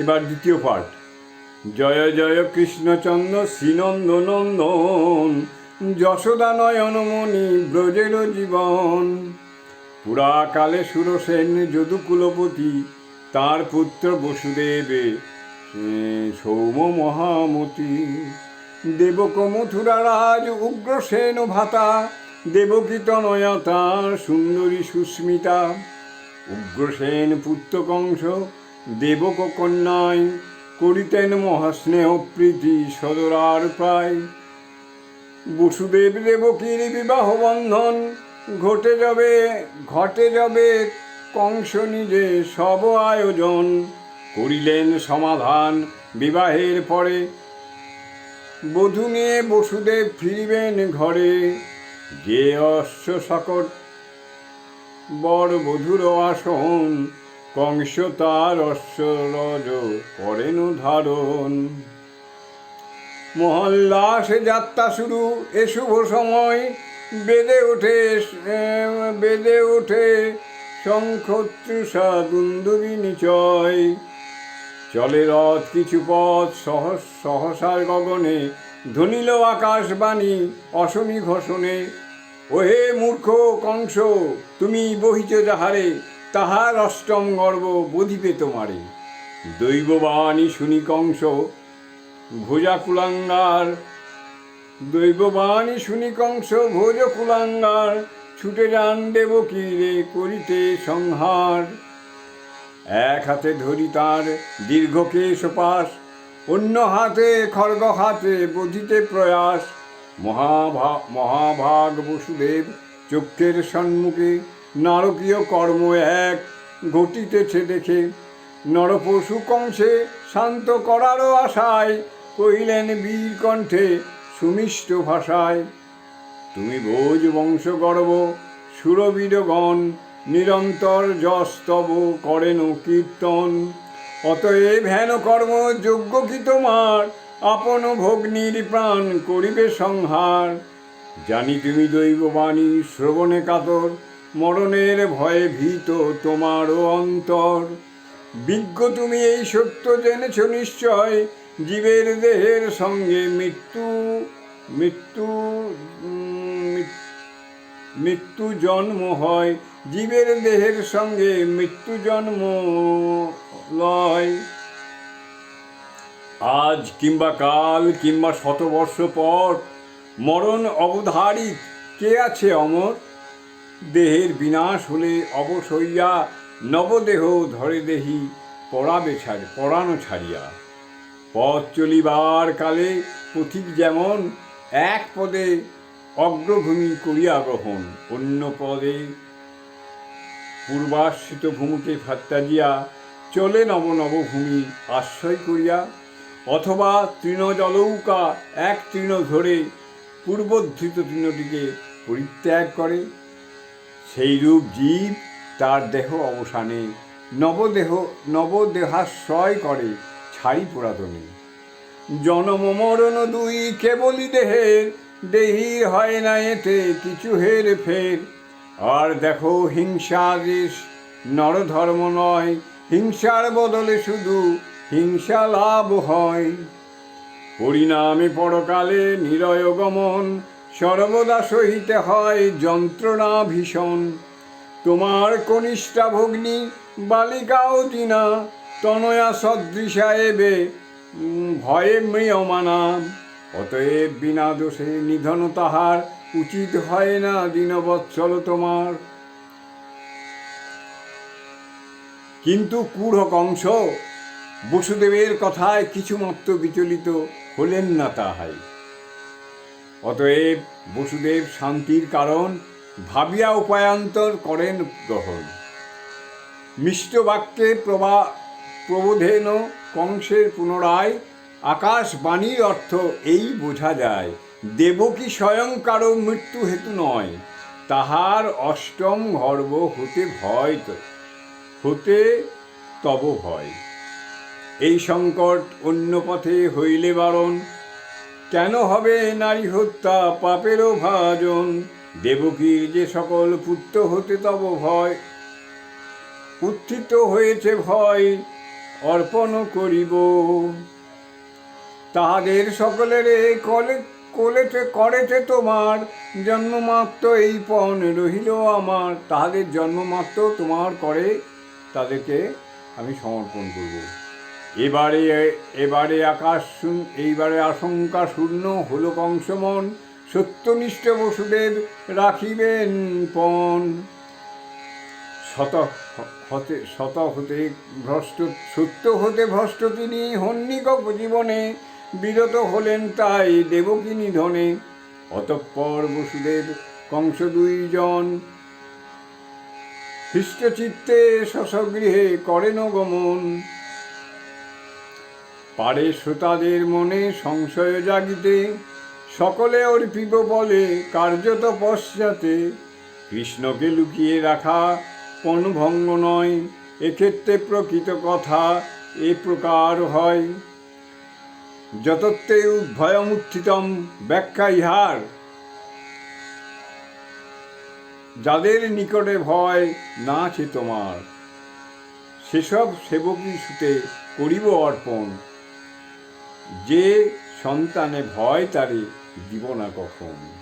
এবার দ্বিতীয় পাঠ জয় জয় কৃষ্ণচন্দ্র শ্রীনন্দ নন্দন যশোদা নয়নমণি ব্রজের জীবন। পুরাকালে সুরসেন, যদুকুলপতি, তার পুত্র বসুদেবে সৌম মহামতি। দেবক মথুরা রাজ, উগ্রসেন ভাতা দেবকী তনয়া তার সুন্দরী সুস্মিতা। উগ্রসেন পুত্র কংস দেবক কন্যায় করিতেন মহাস্নেহ প্রীতি সদরার প্রায়। বসুদেব দেবকীর বিবাহ বন্ধন, ঘটে যাবে ঘটে যাবে, কংস নিজে সব আয়োজন। করিলেন সমাধান বিবাহের পরে। বধূ নিয়ে বসুদেব ফিরিবেন ঘরে। যে অশ্ব সকট বর বধুর আসন কংস তার অশ্বরজ করেন ধারণ। মহল্লাসে যাত্রা শুরু, এ শুভ সময়। বেদে ওঠে বেদে ওঠে শঙ্খত্রুষা দুন্দুবি নিচয়। চলে রথ কিছু পথ, সহস, সহসার গগনে, ধনিল আকাশবাণী অশনি ঘোষণে। ওহে মূর্খ কংস, তুমি বহিছ যাহারে তাহার অষ্টম গর্ব বোধিবে তোমারে। দৈববাণী শুনি কংস ভোজা কুলাঙ্গার দৈববাণী শুনি কংস ভোজ কুলাঙ্গার ছুটে যান দেব দেবকীরে করিতে সংহার। এক হাতে ধরি তার দীর্ঘকেশ পাশ অন্য হাতে খড়গ হাতে বধিতে প্রয়াস। মহাভা, মহাভাগ বসুদেব চক্ষের সম্মুখে নারকীয় কর্ম এক ঘটিতেছে দেখে। নরপশু কংসে শান্ত করারও আশায় কহিলেন বীর কণ্ঠে সুমিষ্ট ভাষায়, তুমি ভোজ বংশ গর্ব সুরবীরগণ, নিরন্তর যস্তব করেন কীর্তন। অতএব হেন কর্ম যোগ্য কি তোমার? আপন ভগ্নির প্রাণ করিবে সংহার। জানি তুমি দৈববাণী, শ্রবণে কাতর মরণের ভয়ে ভীত তোমারও অন্তর। বিজ্ঞ তুমি এই সত্য জেনেছ নিশ্চয়, জীবের দেহের সঙ্গে মৃত্যু মৃত্যু মৃত্যু জন্ম হয়। জীবের দেহের সঙ্গে মৃত্যু জন্ম লয়। আজ কিংবা কাল কিংবা শতবর্ষ পর মরণ অবধারিত। কে আছে অমর? দেহের বিনাশ হলে অবসইয়া নবদেহ ধরে দেহি পড়াবে ছাড়, পড়ানো ছাড়িয়া। পথ চলিবার কালে পথিক যেমন এক পদে অগ্রভূমি করিয়া গ্রহণ, অন্য পদে পূর্বাশ্রিত ভূমিকে ফাত্তাজিয়া চলে নব নবভূমি আশ্রয় করিয়া, অথবা তৃণজলৌকা এক তৃণ ধরে পূর্বধৃত তৃণটিকে পরিত্যাগ করে। সেইরূপ জীব তার দেহ অবসানে, নবদেহ নবদেহাশ্রয় করে ছাড়ি পুরাতনে। জনম মরণ দুই কেবলই দেহের দেহির হয় না এতে কিছু হের ফের। আর দেখো হিংসা দেশ নরধর্ম নয়, হিংসার বদলে শুধু হিংসা লাভ হয়। পরিণামে পরকালে নিরয় গমন সর্বদা সহিতে হয় যন্ত্রণা ভীষণ তোমার কনিষ্ঠা ভগ্নী বালিকাও দিনা তনয়া সদৃশা এবে ভয়ে মৃয়মানা অতএব বিনা দোষে নিধন তাহার উচিত হয় না দীনবৎসল তোমার। কিন্তু কুঢ় কংস, বসুদেবের কথায় কিছুমাত্র বিচলিত হলেন না তাহাই। অতএব বসুদেব শান্তির কারণ ভাবিয়া উপায়ান্তর করেন গ্রহণ। মিষ্ট বাক্যে প্রভা প্রবোধেন কংসের পুনরায়, আকাশবাণীর অর্থ এই বোঝা যায় দেবকী স্বয়ং কারও মৃত্যু হেতু নয়, তাহার অষ্টম গর্ব হতে ভয় হতে তব ভয়। এই সংকট অন্য পথে হইলে বারণ কেন হবে নারী হত্যা, পাপেরও ভাজন? দেবকীর যে সকল পুত্র হতে তব ভয়? উত্থিত হয়েছে ভয়, অর্পণ করিব। তাহাদের সকলের কলে, কোলেতে করেছে তোমার জন্মমাত্র এই পণ রহিল আমার। তাহাদের জন্মমাত্র তোমার করে তাদেরকে আমি সমর্পণ করব। এবারে এবারে আকাশ শূন্য, এইবারে আশঙ্কা শূন্য, হল কংসমন। সত্যনিষ্ঠ বসুদেব রাখিবেন পণ। শত হতে শত হতে ভ্রষ্ট, সত্য হতে ভ্রষ্ট তিনি হন্নিকক জীবনে, বিরত হলেন তাই দেবকী নিধনে অতঃপর বসুদেব কংস দুইজন হৃষ্টচিত্তে শশগৃহে করেন গমন। পারে শ্রোতাদের মনে সংশয় জাগিতে, সকলে অর্পিত বলে কার্যত পশ্চাতে, কৃষ্ণকে লুকিয়ে রাখা পণভঙ্গ নয়, এক্ষেত্রে প্রকৃত কথা এ প্রকার হয়। যতত্তে উদ্ভয়মুত্থিতম ব্যাখ্যা ইহার, যাদের নিকটে ভয় না আছে তোমার। সেসব সেবকী সুতে করিব অর্পণ। যে সন্তানে ভয় তারে দিব না কখন?